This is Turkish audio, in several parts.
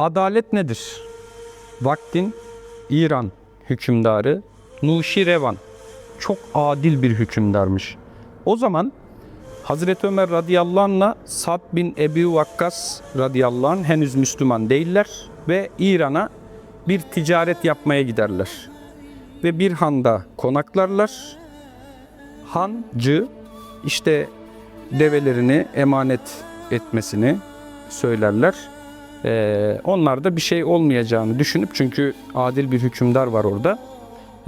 Adalet nedir? Vaktin İran hükümdarı Nuşirevan çok adil bir hükümdarmış. O zaman Hazreti Ömer radıyallahu anh'la Sad bin Ebi Vakkas radıyallahu anh henüz Müslüman değiller ve İran'a bir ticaret yapmaya giderler. Ve bir handa konaklarlar. Hancı işte develerini emanet etmesini söylerler. Ee, onlar da bir şey olmayacağını düşünüp çünkü adil bir hükümdar var orada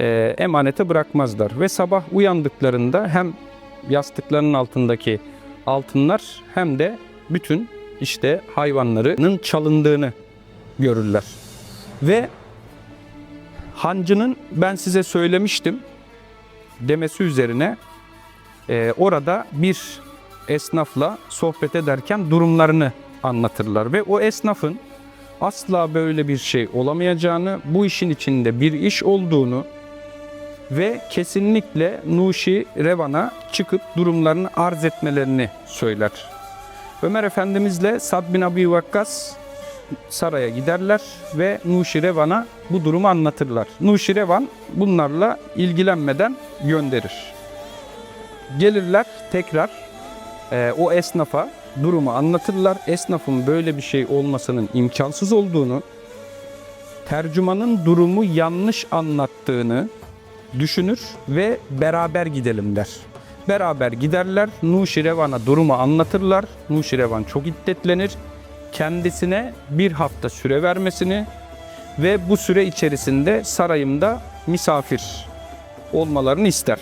e, emanete bırakmazlar. Ve sabah uyandıklarında hem yastıklarının altındaki altınlar hem de bütün işte hayvanlarının çalındığını görürler. Ve hancının ben size söylemiştim demesi üzerine e, orada bir esnafla sohbet ederken durumlarını anlatırlar ve o esnafın asla böyle bir şey olamayacağını, bu işin içinde bir iş olduğunu ve kesinlikle Nuşi Revan'a çıkıp durumlarını arz etmelerini söyler. Ömer Efendimizle Sad bin Abi Vakkas saraya giderler ve Nuşi Revan'a bu durumu anlatırlar. Nuşi Revan bunlarla ilgilenmeden gönderir. Gelirler tekrar e, o esnafa durumu anlatırlar. Esnafın böyle bir şey olmasının imkansız olduğunu, tercümanın durumu yanlış anlattığını düşünür ve beraber gidelim der. Beraber giderler, Nuşirevan'a durumu anlatırlar. Nuşirevan çok iddetlenir. Kendisine bir hafta süre vermesini ve bu süre içerisinde sarayımda misafir olmalarını ister.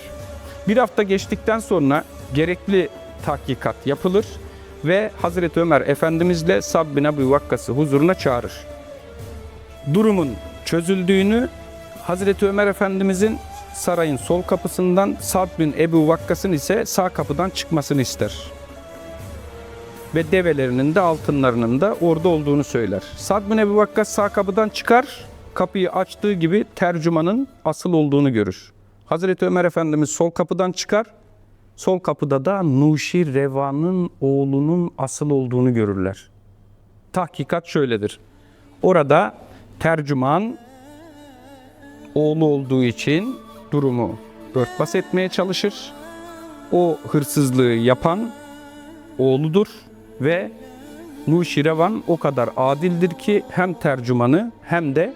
Bir hafta geçtikten sonra gerekli tahkikat yapılır ve Hazreti Ömer Efendimizle Sab bin Ebu Vakkas'ı huzuruna çağırır. Durumun çözüldüğünü Hazreti Ömer Efendimizin sarayın sol kapısından Sab bin Ebu Vakkas'ın ise sağ kapıdan çıkmasını ister. Ve develerinin de altınlarının da orada olduğunu söyler. Sad bin Ebu Vakkas sağ kapıdan çıkar, kapıyı açtığı gibi tercümanın asıl olduğunu görür. Hazreti Ömer Efendimiz sol kapıdan çıkar, sol kapıda da Nuşi Revan'ın oğlunun asıl olduğunu görürler. Tahkikat şöyledir. Orada tercüman oğlu olduğu için durumu örtbas etmeye çalışır. O hırsızlığı yapan oğludur ve Nuşirevan o kadar adildir ki hem tercümanı hem de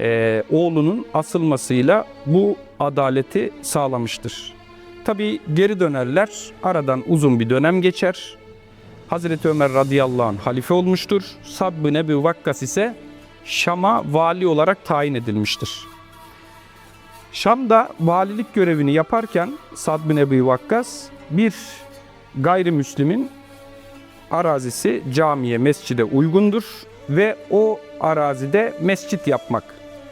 e, oğlunun asılmasıyla bu adaleti sağlamıştır. Tabi geri dönerler. Aradan uzun bir dönem geçer. Hazreti Ömer radıyallahu anh halife olmuştur. Sab bin Ebu Vakkas ise Şam'a vali olarak tayin edilmiştir. Şam'da valilik görevini yaparken Sad bin Ebu Vakkas bir gayrimüslimin arazisi camiye, mescide uygundur ve o arazide mescit yapmak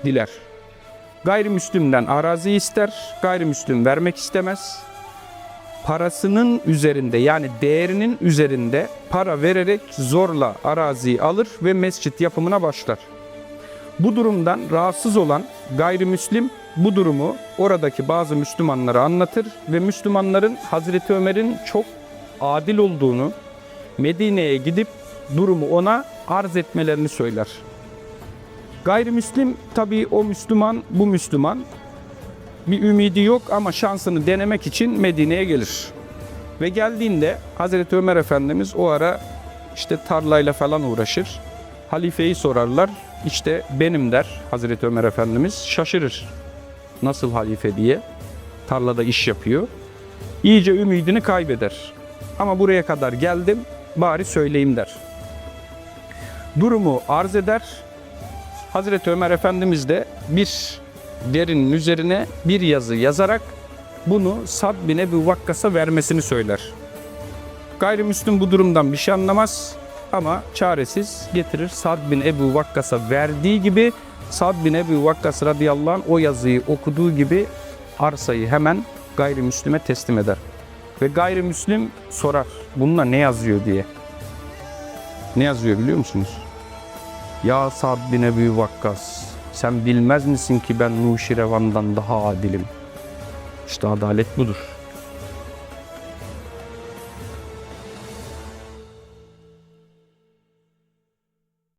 diler. Gayrimüslimden arazi ister, gayrimüslim vermek istemez. Parasının üzerinde yani değerinin üzerinde para vererek zorla araziyi alır ve mescit yapımına başlar. Bu durumdan rahatsız olan gayrimüslim bu durumu oradaki bazı Müslümanlara anlatır ve Müslümanların Hazreti Ömer'in çok adil olduğunu Medine'ye gidip durumu ona arz etmelerini söyler. Gayrimüslim tabii o Müslüman bu Müslüman bir ümidi yok ama şansını denemek için Medine'ye gelir. Ve geldiğinde Hazreti Ömer Efendimiz o ara işte tarlayla falan uğraşır. Halifeyi sorarlar. İşte benim der Hazreti Ömer Efendimiz. Şaşırır. Nasıl halife diye. Tarlada iş yapıyor. İyice ümidini kaybeder. Ama buraya kadar geldim bari söyleyeyim der. Durumu arz eder. Hazreti Ömer Efendimiz de bir derinin üzerine bir yazı yazarak bunu Sad bin Ebu Vakkas'a vermesini söyler. Gayrimüslim bu durumdan bir şey anlamaz ama çaresiz getirir Sad bin Ebu Vakkas'a verdiği gibi Sad bin Ebu Vakkas radıyallahu anh o yazıyı okuduğu gibi arsayı hemen gayrimüslime teslim eder. Ve gayrimüslim sorar bununla ne yazıyor diye. Ne yazıyor biliyor musunuz? Ya Sad bin Ebu Vakkas sen bilmez misin ki ben Nuşirevan'dan daha adilim. İşte adalet budur.